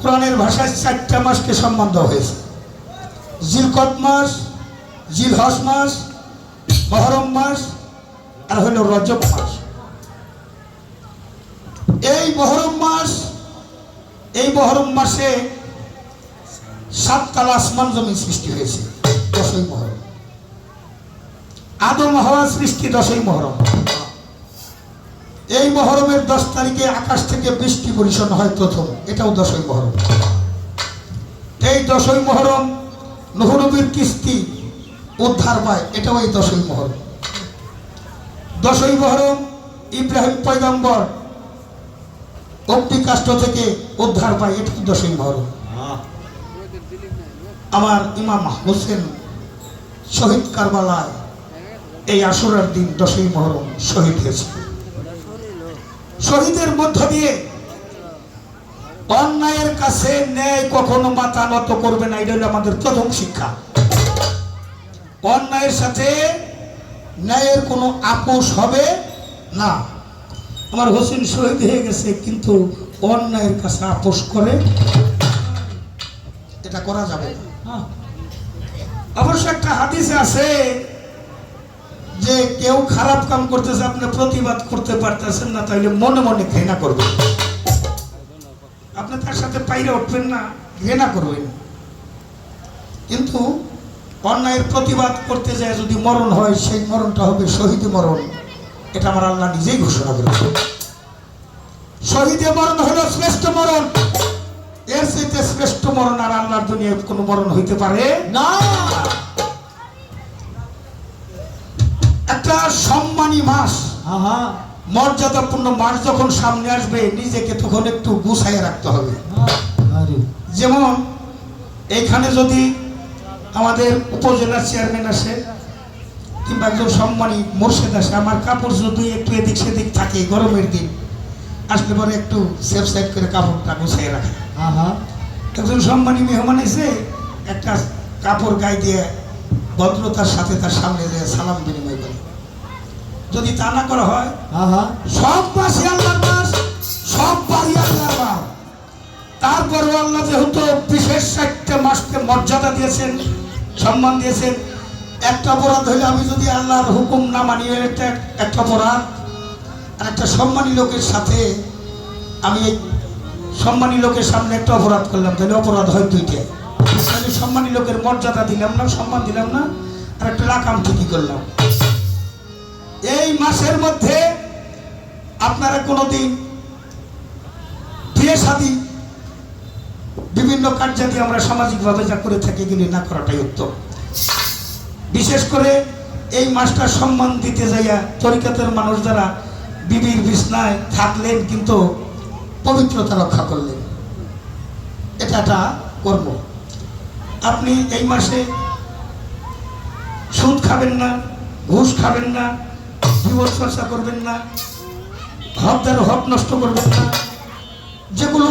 কোরআনের ভাষায় চারটা মাসকে সম্মান দেওয়া হয়েছে। জিলকত মাস জিলহস মাস, মহরম মাস, আর হইল রজব মাস। এই মহরম মাস, এই মহরম মাসে সাতকাল আসমান জমি সৃষ্টি হয়েছে, দশই মহরম। আদম হওয়া সৃষ্টি দশই মহরম। এই মহরমের দশ তারিখে আকাশ থেকে বৃষ্টি পরিশন হয় প্রথম। এটাও দশই মহরম। এই দশই মহরম নহরবির কিস্তি উদ্ধার পায়, এটাও এই দশই মহরম। দশই মহরম ইব্রাহিম পয়গম্বর অগ্নিকাষ্ট থেকে উদ্ধার পায়, এটাও দশই মহরম। আমার ইমাম হোসেন শহীদ কারবালায় এই আসরের দিন দশই মহরম শহীদ হয়েছে। শহীদের মধ্য দিয়ে অন্যায়ের কাছে ন্যায় কখনো মাথা নত করবে না, এটা আমাদের প্রথম শিক্ষা অন্যায়ের সাথে ন্যায়ের কোনো আপোষ হবে না আমার হোসেন শহীদ হয়ে গেছে, কিন্তু অন্যায়ের কাছে আপোষ করে এটা করা যাবে না। হ্যাঁ। অবশ্য একটা হাদিসে আছে যে কেউ খারাপ কাম করতেছে, আপনি প্রতিবাদ করতে পারতেছেন না তাহলে মনে মনে ঘৃণা করবেন। আপনি তার সাথে পাইরে উঠবেন না, ঘৃণা করবেন। কিন্তু অন্যায়ের প্রতিবাদ করতে যায়, যদি মরণ হয়, সেই মরণটা হবে শহীদ মরণ। এটা আমার আল্লাহ নিজেই ঘোষণা করেছে শহীদে মরণ হলো শ্রেষ্ঠ মরণ। এর চাইতে শ্রেষ্ঠ মরণ আর আল্লাহর দুনিয়ায় কোনো মরণ হইতে পারে না। সম্মানী মাস। মর্যাদাপূর্ণ মাস যখন সামনে আসবে নিজেকে তখন একটু গুছাইয়ে রাখতে হবে। যেমন এখানে যদি আমাদের উপজেলার চেয়ারম্যান আসে কিংবা একজন সম্মানী মোর্শেদ আসে আমার কাপড় যদি একটু এদিক সেদিক থাকে গরমের দিন আসলে পরে একটু সেফ সাইড করে কাপড়টা গুছাইয়ে রাখে। একজন সম্মানী মেহমান এসে একটা কাপড় গায়ে দিয়ে ভদ্রতার সাথে তার সামনে যে সালাম বিনিময় করে। যদি তা না করা হয় সব মাসে আল্লাহর মাস সব বাড়ি আল্লাহর মাস তারপরে আল্লাহ যেহেতু বিশেষ একটা মাসকে মর্যাদা দিয়েছেন সম্মান দিয়েছেন একটা অপরাধ হলে আমি যদি আল্লাহর হুকুম না মানি একটা একটা অপরাধ আর একটা সম্মানী লোকের সাথে আমি সম্মানী লোকের সামনে একটা অপরাধ করলাম তাহলে অপরাধ হয় দুইটা। তাহলে সম্মানী লোকের মর্যাদা দিলাম না সম্মান দিলাম না আর একটা লাকাম ঠিকই করলাম। এই মাসের মধ্যে আপনারা কোনোদিন বিয়ে শাদী বিভিন্ন কার্যাদি আমরা সামাজিকভাবে যা করে থাকি এগুলি না করাটাই উত্তম। বিশেষ করে এই মাসটা সম্মান দিতে যাইয়া তরিকাতের মানুষ যারা বিবির বিছনায় থাকলেন কিন্তু পবিত্রতা রক্ষা করলেন, এটা একটা কর্ম। আপনি এই মাসে সুদ খাবেন না, ঘুষ খাবেন না জীবন চর্চা করবেন না হকদার হক নষ্ট করবেন না। যেগুলো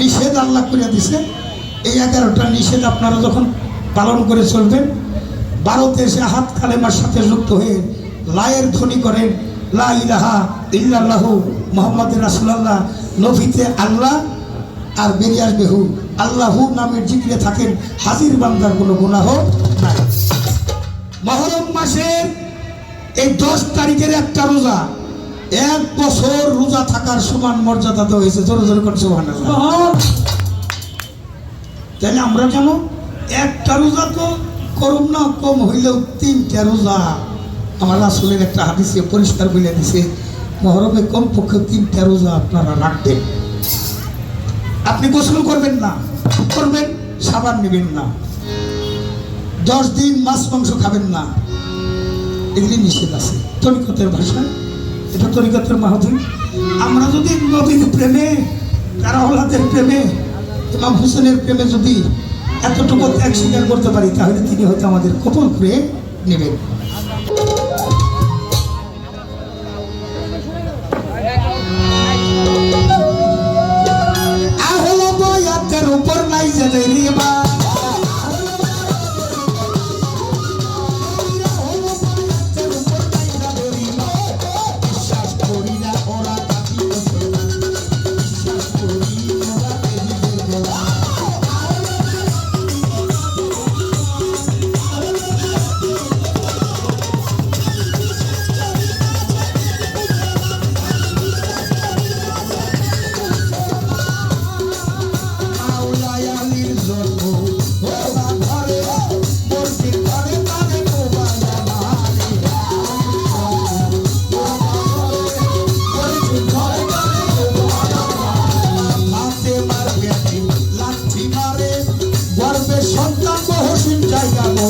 নিষেধ আল্লাহ করে দিছে, এই এগারোটা নিষেধ আপনারা যখন পালন করে চলবেন, ভারতে এসে হাত কালেমার সাথে যুক্ত হয়ে লায়ের ধ্বনি করেন, লা ইলাহা ইল্লাল্লাহু মোহাম্মদ রাসুলাল্লাহ নভিতে আল্লাহ আর বেরিয়ে আসবে হু। আল্লাহু নামের জিক্রে থাকেন হাজির বান্দার কোনো গুনাহ নাই। মহরম মাসের এই দশ তারিখের একটা রোজা এক বছর রোজা থাকার সমান মর্যাদা তো হয়েছে। জোরে জোরে করে সুবহান তাহলে আমরা যেন একটা রোজা তো করুন না কম হইলেও তিনটা রোজা। আমার রাসুলের একটা হাদিসে পরিষ্কার বলে দিছে মহরমে কমপক্ষে তিনটা রোজা আপনারা রাখবেন। আপনি গোসল করবেন না করবেন সাবান নেবেন না। দশ দিন মাছ মাংস খাবেন না। এগুলি নিষেধ আছে। তরিকতের ভাষা এটা তরিকতের মাহাদুর আমরা যদি নবীর প্রেমে কারাহলাদের প্রেমে, ইমাম হোসেনের প্রেমে যদি এতটুকু এক স্বীকার করতে পারি, তাহলে তিনি হয়তো আমাদের কপল করে নেবেন।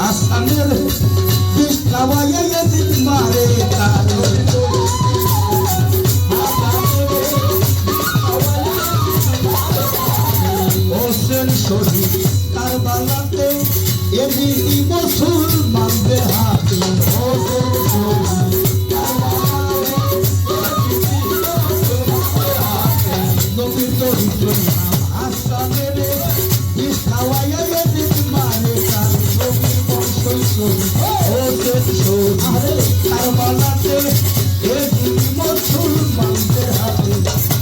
আসামের বিষ্ণাবায় দিন মারে তার শহীদ কারবালাতে এ দিবস চক্ষু ও চক্ষু আরে কারবালাতে এ দিদি মথুর মানুষের হাতে।